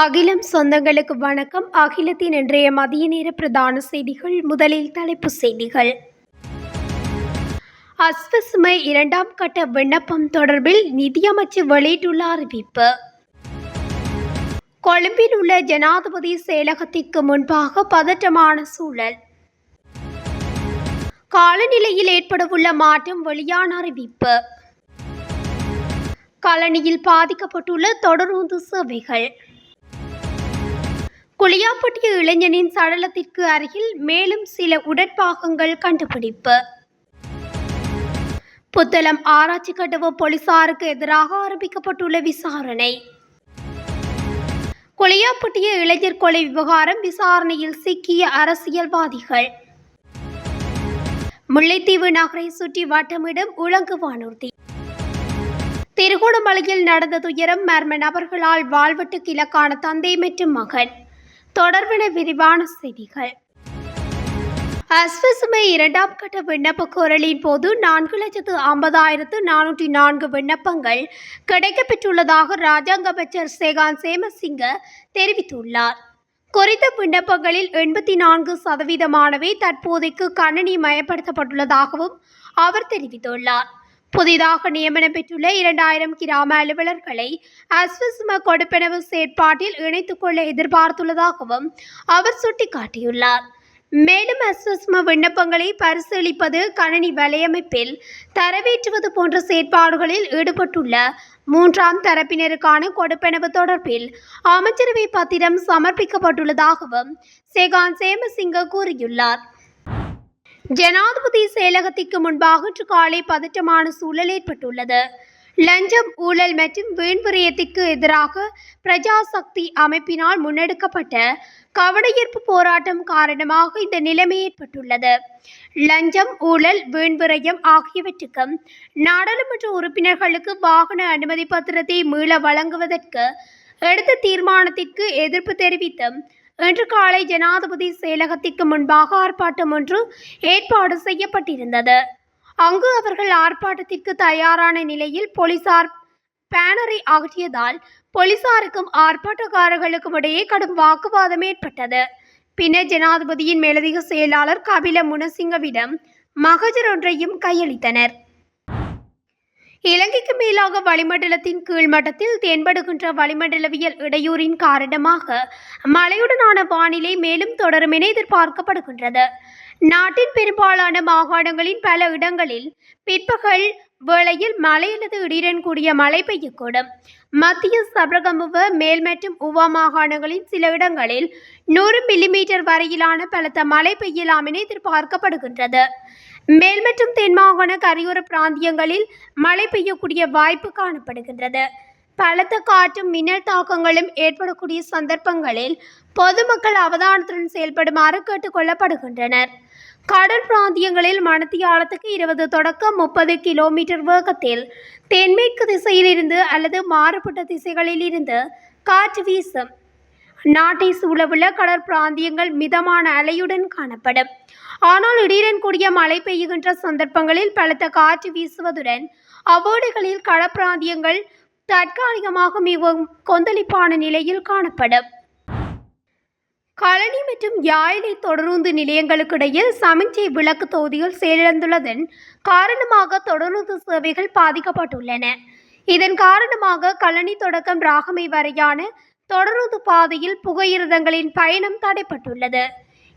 அகிலம் சொந்தங்களுக்கு வணக்கம். அகிலத்தின் இன்றைய மதிய நேர பிரதான செய்திகள். முதலில் தலைப்பு செய்திகள். அஸ்வசுமை இரண்டாம் கட்ட விண்ணப்பம் தொடர்பில் நிதியமைச்சு வெளியிட்டுள்ள அறிவிப்பு. கொழும்பில் உள்ள ஜனாதிபதி செயலகத்திற்கு முன்பாக பதற்றமான சூழல். காலநிலையில் ஏற்படவுள்ள மாற்றம் வெளியான அறிவிப்பு. காலனியில் பாதிக்கப்பட்டுள்ள தொடரூந்து சேவைகள். குளியாப்பட்டிய இளைஞனின் சடலத்திற்கு அருகில் மேலும் சில உடற்பாகங்கள் கண்டுபிடிப்பு. புத்தளம் ஆராய்ச்சி கட்டுவ போலீசாருக்கு எதிராக ஆரம்பிக்கப்பட்டுள்ள விசாரணை. குளியாப்பட்டிய இளைஞர் கொலை விவகாரம் விசாரணையில் சிக்கிய அரசியல்வாதிகள். முல்லைத்தீவு நகரை சுற்றி வட்டமிடும் உலங்கு வானூர்தி திருகோணமலையில் நடந்த துயரம் மர்ம நபர்களால் வாழ்வெட்டுக்கு இலக்கான தந்தை மற்றும் மகன். தொடர்பின விரிவான செய்திகள். அஸ்வசுமை இரண்டாம் கட்ட விண்ணப்ப கோரலின் போது நான்கு லட்சத்து ஐம்பதாயிரத்து நானூற்றி நான்கு விண்ணப்பங்கள் கிடைக்கப்பெற்றுள்ளதாக ராஜாங்க அமைச்சர் சேகான் சேமசிங்க தெரிவித்துள்ளார். குறித்த விண்ணப்பங்களில் எண்பத்தி நான்கு சதவீதமானவை தற்போதைக்கு கணனி மயப்படுத்தப்பட்டுள்ளதாகவும் அவர் தெரிவித்துள்ளார். புதிதாக நியமனம் பெற்றுள்ள இரண்டாயிரம் கிராம அலுவலர்களை அஸ்வசும கொடுப்பனவு செயற்பாட்டில் இணைத்துக் கொள்ள எதிர்பார்த்துள்ளதாகவும் அவர் சுட்டிக்காட்டியுள்ளார். மேலும் அஸ்வஸ்ம விண்ணப்பங்களை பரிசீலிப்பது கணனி வலையமைப்பில் தரவேற்றுவது போன்ற செயற்பாடுகளில் ஈடுபட்டுள்ள மூன்றாம் தரப்பினருக்கான கொடுப்பனவு தொடர்பில் அமைச்சரவை பத்திரம் சமர்ப்பிக்கப்பட்டுள்ளதாகவும் சேகான் சேமசிங்க கூறியுள்ளார். ஜனாதிபதி செயலகத்திற்கு முன்பாக இன்று காலை பதற்றமான சூழல் ஏற்பட்டுள்ளது. லஞ்சம் ஊழல் மற்றும் வீண்விரயத்திற்கு எதிராக பிரஜாசக்தி அமைப்பினால் முன்னெடுக்கப்பட்ட கவனஈர்ப்பு போராட்டம் காரணமாக இந்த நிலைமை ஏற்பட்டுள்ளது. லஞ்சம் ஊழல் வீண்விரயம் ஆகியவற்றுக்கும் நாடாளுமன்ற உறுப்பினர்களுக்கு வாகன அனுமதி பத்திரத்தை மீள வழங்குவதற்கு எடுத்த தீர்மானத்திற்கு எதிர்ப்பு தெரிவித்தும் இன்று காலை ஜனாதிபதி செயலகத்திற்கு முன்பாக ஆர்ப்பாட்டம் ஒன்று ஏற்பாடு செய்யப்பட்டிருந்தது. அங்கு அவர்கள் ஆர்ப்பாட்டத்திற்கு தயாரான நிலையில் போலீசார் பேனரை அகற்றியதால் போலீசாருக்கும் ஆர்ப்பாட்டக்காரர்களுக்கும் இடையே கடும் வாக்குவாதம் ஏற்பட்டது. பின்னர் ஜனாதிபதியின் மேலதிக செயலாளர் கபில முனசிங்கவிடம் மகஜர் ஒன்றையும் கையளித்தனர். இலங்கைக்கு மேலாக வளிமண்டலத்தின் கீழ்மட்டத்தில் தென்படுகின்ற வளிமண்டலவியல் இடையூறின் காரணமாக மழையுடனான வானிலை மேலும் தொடரும் என எதிர்பார்க்கப்படுகின்றது. நாட்டின் பெரும்பாலான மாகாணங்களின் பல இடங்களில் பிற்பகல் வேளையில் மழை அல்லது இடியுடன் கூடிய மழை பெய்யக்கூடும். மத்திய சபரகமுவ மேல் மற்றும் உவா மாகாணங்களின் சில இடங்களில் நூறு மில்லிமீட்டர் வரையிலான பலத்த மழை பெய்யலாம் என எதிர்பார்க்கப்படுகின்றது. மேல் மற்றும் தென்மாகாண கரையோர பிராந்தியங்களில் மழை பெய்யக்கூடிய வாய்ப்பு காணப்படுகின்றது. பலத்த காற்றும் மின்னல் தாக்கங்களும் ஏற்படக்கூடிய சந்தர்ப்பங்களில் பொதுமக்கள் அவதானத்துடன் செயல்படுமாறு கேட்டுக்கொள்ளப்படுகின்றனர் கடல் பிராந்தியங்களில் மணத்தியாலத்துக்கு இருபது தொடக்கம் முப்பது கிலோமீட்டர் வேகத்தில் தென்மேற்கு திசையிலிருந்து அல்லது மாறுபட்ட திசைகளில் இருந்து காற்று வீசும். நாட்டை சூழவுள்ள கடற்பிராந்தியங்கள் மிதமான அலையுடன் காணப்படும். ஆனால் இடியுடன் கூடிய மழை பெய்யுகின்ற சந்தர்ப்பங்களில் பலத்த காற்று வீசுவதுடன் அவ்வோடுகளில் கடற்பிராந்தியங்கள் தற்காலிகமாக மிகவும் கொந்தளிப்பான நிலையில் காணப்படும். கழனி மற்றும் யாழிலை தொடருந்து நிலையங்களுக்கு இடையில் சமிஞ்சை விளக்கு தொகுதிகள் செயலிழந்துள்ளதன் காரணமாக தொடருந்து சேவைகள் பாதிக்கப்பட்டுள்ளன. இதன் காரணமாக கழனி தொடக்கம் ராகமை வரையான தொடருந்து பாதையில் புகையிரதங்களின் பயணம் தடைப்பட்டுள்ளது.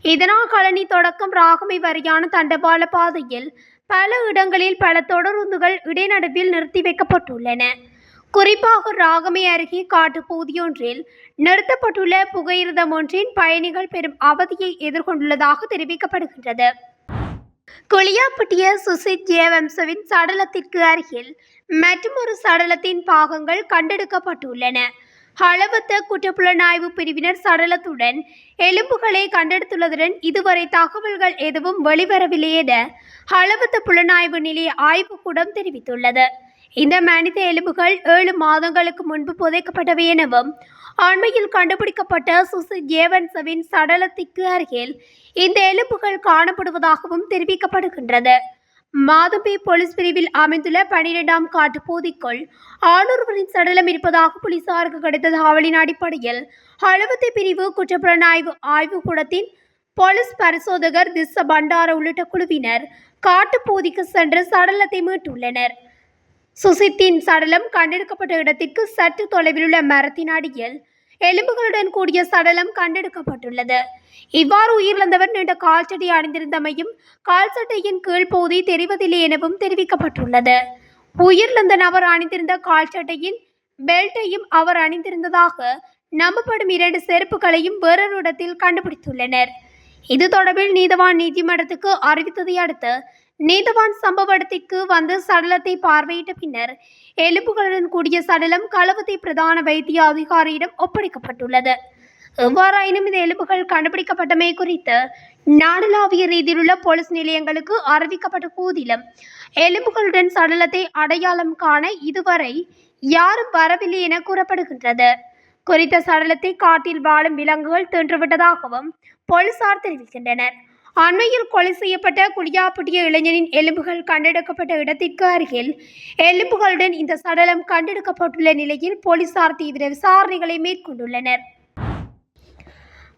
இதனால் கழனி தொடக்கம் ராகமை வரையான தண்டபால பாதையில் பல இடங்களில் பல தொடருந்துகள் இடைநடுவில் நிறுத்தி வைக்கப்பட்டுள்ளன. குறிப்பாக ராகமை அருகே காட்டு பகுதியொன்றில் நிறுத்தப்பட்டுள்ள புகையிரதம் ஒன்றின் பயணிகள் பெரும் அவதியை எதிர்கொண்டுள்ளதாக தெரிவிக்கப்படுகின்றது. குளியாப்பட்டிய சுசித் ஜேவம்சவின் சடலத்திற்கு அருகில் மற்றொரு சடலத்தின் பாகங்கள் கண்டெடுக்கப்பட்டுள்ளன. ஹளவத்த குற்றப்புலனாய்வு பிரிவினர் சடலத்துடன் எலும்புகளை கண்டெடுத்துள்ளதுடன் இதுவரை தகவல்கள் எதுவும் வெளிவரவில்லை என ஹளவத்த புலனாய்வு நிலைய ஆய்வுக்கூடம் தெரிவித்துள்ளது. இந்த மனித எலும்புகள் ஏழு மாதங்களுக்கு முன்பு புதைக்கப்பட்டவை எனவும் அண்மையில் கண்டுபிடிக்கப்பட்ட சுசு ஜேவன்சவின் சடலத்திற்கு அருகில் இந்த எலும்புகள் காணப்படுவதாகவும் தெரிவிக்கப்படுகின்றது. மாதுபே போலீஸ் பிரிவில் அமைந்துள்ள பனிரெண்டாம் காட்டு போதிக்குள் ஆளுநர்களின் சடலம் இருப்பதாக போலீசாருக்கு கிடைத்த தகவலின் அடிப்படையில். அழுவத்தை பிரிவு குற்றப்புலனாய்வு ஆய்வுக்கூடத்தின் போலீஸ் பரிசோதகர் திஸ்ஸ பண்டார உள்ளிட்ட குழுவினர் காட்டுப்பகுதிக்கு சென்று சடலத்தை மீட்டுள்ளனர். சுசித்தின் சடலம் கண்டெடுக்கப்பட்ட இடத்திற்கு சற்று தொலைவில் உள்ள மரத்தின் அடியில் எலும்புகளுடன் கூடிய சடலம் கண்டெடுக்கப்பட்டுள்ளது. இவ்வாறு உயிரிழந்தவர் நீண்ட கால்சட்டை அணிந்திருந்தமையும் கால்சட்டையின் கீழ்ப்பகுதி தெரிவதில்லை எனவும் தெரிவிக்கப்பட்டுள்ளது. உயிரிழந்த நபர் அணிந்திருந்த கால்சட்டையின் பெல்ட்டையும் அவர் அணிந்திருந்ததாக நம்பப்படும் இரண்டு செருப்புகளையும் வேறொரு இடத்தில் கண்டுபிடித்துள்ளனர். இது தொடர்பில் நீதவான் நீதிமன்றத்துக்கு அறிவித்ததை அடுத்து நீதவான் சம்பவ இடத்திற்கு வந்து சடலத்தை பார்வையிட்ட பின்னர் எலும்புகளுடன் கூடிய சடலம் களவத்தை பிரதான வைத்திய அதிகாரியிடம் ஒப்படைக்கப்பட்டுள்ளது. எவ்வாறாயினும் இந்த எலும்புகள் கண்டுபிடிக்கப்பட்டமை குறித்து நாடளாவிய ரீதியிலுள்ள போலீஸ் நிலையங்களுக்கு அறிவிக்கப்பட்ட போதிலும் எலும்புகளுடன் சடலத்தை அடையாளம் காண இதுவரை யாரும் வரவில்லை என கூறப்படுகின்றது. குறித்த சடலத்தை காட்டில் வாழும் விலங்குகள் தின்றுவிட்டதாகவும் போலீசார் தெரிவிக்கின்றனர். அண்மையில் கொலை செய்யப்பட்ட குடியாப்பட்டிய இளைஞனின் எலும்புகள் கண்டெடுக்கப்பட்ட இடத்திற்கு அருகில். எலும்புகளுடன் இந்த சடலம் கண்டெடுக்கப்பட்டுள்ள நிலையில் போலீசார் தீவிர விசாரணைகளை மேற்கொண்டுள்ளனர்.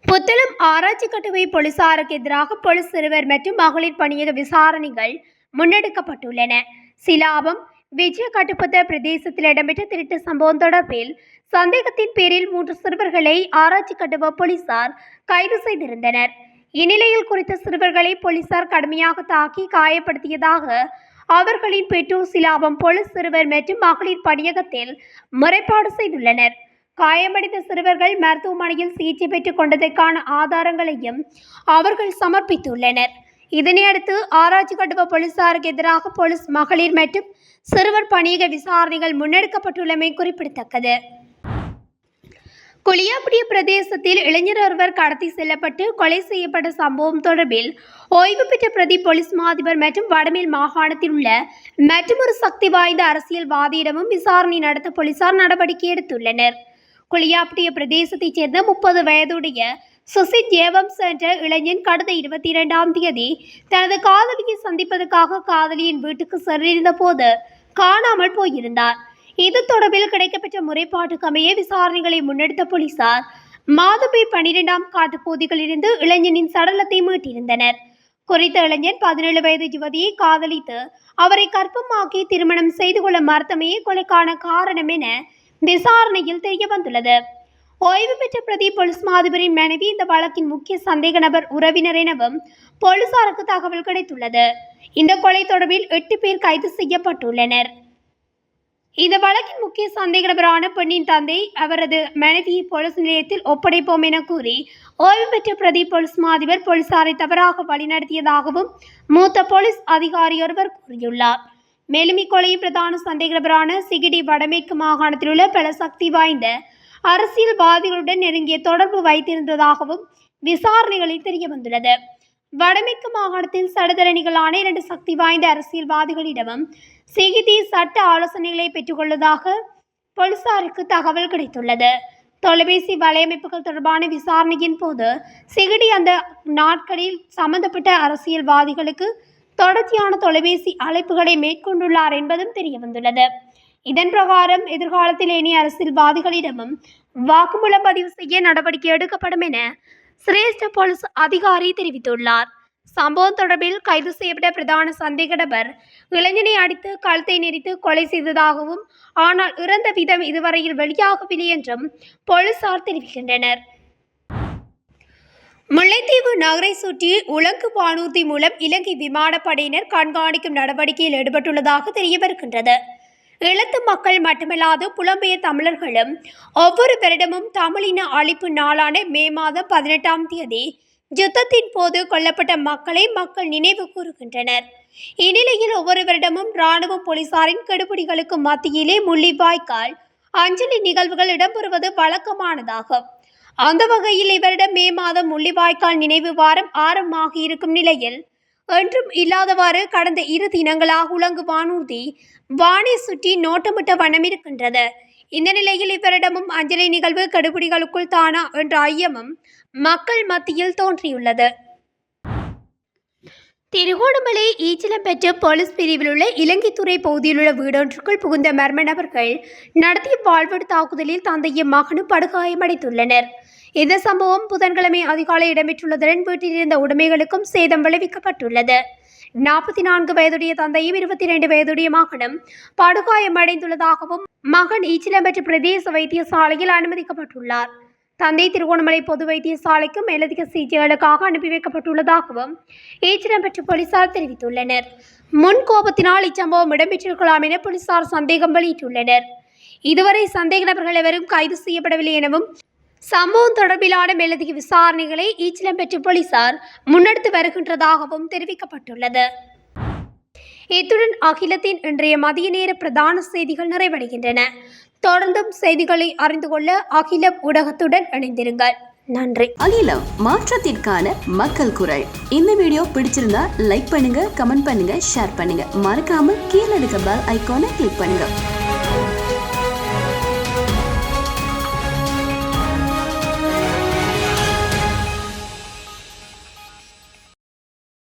புத்தளம் ஆராய்ச்சி கட்டுவை போலீசாருக்கு எதிராக போலீஸ் சிறுவர் மற்றும் மகளிர் பணியக விசாரணைகள் முன்னெடுக்கப்பட்டுள்ளன. சிலாபம் விஜய கட்டுப்பத்த பிரதேசத்தில் இடம்பெற்ற திருட்டு சம்பவம் தொடர்பில் சந்தேகத்தின் பேரில் மூன்று சிறுவர்களை ஆராய்ச்சி கட்டுவ போலீசார் கைது செய்திருந்தனர். இந்நிலையில் குறித்த சிறுவர்களை போலீசார் கடுமையாக தாக்கி காயப்படுத்தியதாக அவர்களின் பெற்றோர் சிலாபம் போலீஸ் சிறுவர் மற்றும் மகளிர் பணியகத்தில் முறைப்பாடு செய்துள்ளனர். காயமடைந்த சிறுவர்கள் மருத்துவமனையில் சிகிச்சை பெற்றுக் கொண்டதற்கான ஆதாரங்களையும் அவர்கள் சமர்ப்பித்துள்ளனர். இதனையடுத்து ஆராய்ச்சி கட்டுவ போலீசாருக்கு எதிராக போலீஸ் மகளிர் மற்றும் சிறுவர் பணியக விசாரணைகள் முன்னெடுக்கப்பட்டுள்ளமை குறிப்பிடத்தக்கது. குளியாப்பிடிய பிரதேசத்தில் இளைஞர் ஒருவர் கடத்தி செல்லப்பட்டு கொலை செய்யப்பட்ட சம்பவம் தொடர்பில் ஓய்வு பெற்ற பிரதி போலீஸ் மாதிபர் மற்றும் வடமேல் மாகாணத்தில் உள்ள மற்றொரு சக்தி வாய்ந்த அரசியல்வாதியிடமும் விசாரணை நடத்த போலீசார் நடவடிக்கை எடுத்துள்ளனர். குளியாப்பிட்டிய பிரதேசத்தைச் சேர்ந்த முப்பது வயதுடைய சுசித் ஜேவம்ஸ் என்ற இளைஞன் கடந்த இருபத்தி இரண்டாம் தேதி தனது காதலியை சந்திப்பதற்காக காதலியின் வீட்டுக்கு சென்றிருந்த போது காணாமல் போயிருந்தார். இது தொடர்பில் கிடைக்கப்பெற்ற முறைப்பாட்டுக்கு அமைய விசாரணைகளை முன்னெடுத்த போலீசார் மாதபி பனிரெண்டாம் காட்டுப்பகுதிகளிலிருந்து இளைஞனின் சடலத்தை மீட்டிருந்தனர். குறித்த இளைஞன் பதினேழு வயது யுவதியை காதலித்து அவரை கற்பமாக்கி திருமணம் செய்து கொள்ள மறுத்தமையே கொலைக்கான காரணம் என விசாரணையில் தெரிய வந்துள்ளது. ஓய்வு பெற்ற பிரதி போலீஸ் மாதிபரின் மனைவி இந்த வழக்கின் முக்கிய சந்தேக நபர் உறவினர் எனவும் போலீசாருக்கு தகவல் கிடைத்துள்ளது. இந்த கொலை தொடர்பில் எட்டு பேர் கைது செய்யப்பட்டுள்ளனர். இந்த வழக்கின் முக்கிய சந்தேக நபரான பெண்ணின் தந்தை அவரது மனைவியை போலீஸ் நிலையத்தில் ஒப்படைப்போம் என கூறி ஓய்வு பெற்ற பிரதி போலீஸ் மாதிபர் போலீசாரை தவறாக வழிநடத்தியதாகவும் மூத்த போலீஸ் அதிகாரி ஒருவர் கூறியுள்ளார். மேலும் இக்கொலையின் பிரதான சந்தேக நபரான சிகிடி வடமேற்கு மாகாணத்தில் உள்ள பல சக்தி வாய்ந்த அரசியல்வாதிகளுடன் நெருங்கிய தொடர்பு வைத்திருந்ததாகவும் விசாரணைகளில் தெரிய வந்துள்ளது வடமேற்கு மாகாணத்தில் சடதரணிகளான இரண்டு சக்தி வாய்ந்த அரசியல்வாதிகளிடமும் சிகிதி சட்ட ஆலோசனைகளை பெற்றுக்கொள்வதாக போலீசாருக்கு தகவல் கிடைத்துள்ளது. தொலைபேசி வலையமைப்புகள் தொடர்பான விசாரணையின் போது சிகிடி அந்த நாட்களில் சம்பந்தப்பட்ட அரசியல்வாதிகளுக்கு தொடர்ச்சியான தொலைபேசி அழைப்புகளை மேற்கொண்டுள்ளார் என்பதும் தெரிய வந்துள்ளது இதன் பிரகாரம் எதிர்காலத்தில் இனி அரசியல்வாதிகளிடமும் வாக்குமூலம் பதிவு செய்ய நடவடிக்கை எடுக்கப்படும் என சிரேஷ்ட போலீஸ் அதிகாரி தெரிவித்துள்ளார். சம்பவம் தொடர்பில் கைது செய்யப்பட்ட பிரதான சந்தேக நபர் இளைஞனை அடித்து கழுத்தை நெரித்து கொலை செய்ததாகவும் ஆனால் இறந்த விதம் இதுவரையில் வெளியாகவில்லை என்றும் போலீசார் தெரிவிக்கின்றனர். முல்லைத்தீவு நகரை சுற்றி உலங்கு வானூர்தி மூலம் இலங்கை விமானப்படையினர் கண்காணிக்கும் நடவடிக்கையில் ஈடுபட்டுள்ளதாக தெரிய வருகின்றது இழத்து மக்கள் மட்டுமல்லாது புலம்பெயர் தமிழர்களும் ஒவ்வொரு வருடமும் தமிழின அழிப்பு நாளான மே மாதம் பதினெட்டாம் தேதி யுத்தத்தின் போது கொல்லப்பட்ட மக்களை மக்கள் நினைவு கூறுகின்றனர். இந்நிலையில் ஒவ்வொரு வருடமும் இராணுவ போலீசாரின் கெடுபிடிகளுக்கு மத்தியிலே முள்ளிவாய்க்கால் அஞ்சலி நிகழ்வுகள் இடம்பெறுவது வழக்கமானதாகும். அந்த வகையில் இவரிடம் மே மாதம் முள்ளிவாய்க்கால் நினைவு வாரம் ஆரம்பமாகி இருக்கும் நிலையில் என்றும் இல்லாதவாறு கடந்த இரு தினங்களாக உலங்கு வானூர்தி வானை சுற்றி நோட்டமிட்ட வண்ணம் இருக்கின்றது. இந்த நிலையில் இவரிடமும் அஞ்சலி நிகழ்வு கடுபிடிகளுக்குள் தானா என்ற ஐயமும் மக்கள் மத்தியில் தோன்றியுள்ளது. திருகோணமலை ஈச்சலம்பெற்ற போலீஸ் பிரிவில் உள்ள இலங்கைத்துறை பகுதியில் உள்ள வீடொன்றுக்குள் புகுந்த மர்ம நபர்கள் நடத்திய வாழ்வெடு தாக்குதலில் தந்தையும் மகனும் படுகாயமடைந்துள்ளனர். இந்த சம்பவம் புதன்கிழமை அதிகாலை இடம்பெற்றுள்ளதுடன் வீட்டில் இருந்த உடைமைகளுக்கும் சேதம் விளைவிக்கப்பட்டுள்ளது. நாற்பத்தி நான்கு வயதுடைய தந்தையும் இருபத்தி இரண்டு வயதுடைய மகனும் படுகாயமடைந்துள்ளதாகவும் மகன் ஈச்சிலம்பெற்று பிரதேச வைத்தியசாலையில் அனுமதிக்கப்பட்டுள்ளார். தந்தை திருகோணமலை பொது வைத்தியசாலைக்கும் மேலதிக சிகிச்சைகளுக்காக அனுப்பி வைக்கப்பட்டுள்ளதாகவும் ஈச்சிடம்பெற்ற போலீசார் தெரிவித்துள்ளனர். முன் கோபத்தினால் இச்சம்பவம் இடம்பெற்றிருக்கலாம் என போலீசார் சந்தேகம் வெளியிட்டுள்ளனர். இதுவரை சந்தேக நபர்கள் எவரும் கைது செய்யப்படவில்லை எனவும் சம்பவம் தொடர்பிலான மேலதிக விசாரணைகளை ஈச்சிலம்பெற்ற போலீசார் முன்னெடுத்து வருகின்றதாகவும் தெரிவிக்கப்பட்டுள்ளது. இத்துடன் அகிலத்தின் இன்றைய மதிய நேர பிரதான செய்திகள் நிறைவடைகின்றன. தொடர்ந்தும் செய்திகளை அறிந்து கொள்ள அகிலம் ஊடகத்துடன் இணைந்திருங்கள். நன்றி. அகிலம் மாற்றத்திற்கான மக்கள் குரல். இந்த வீடியோ பிடிச்சிருந்தா லைக் பண்ணுங்க கமெண்ட் பண்ணுங்க ஷேர் பண்ணுங்க. மறக்காம கீழே இருக்க பெல் ஐக்கானை கிளிக் பண்ணுங்க.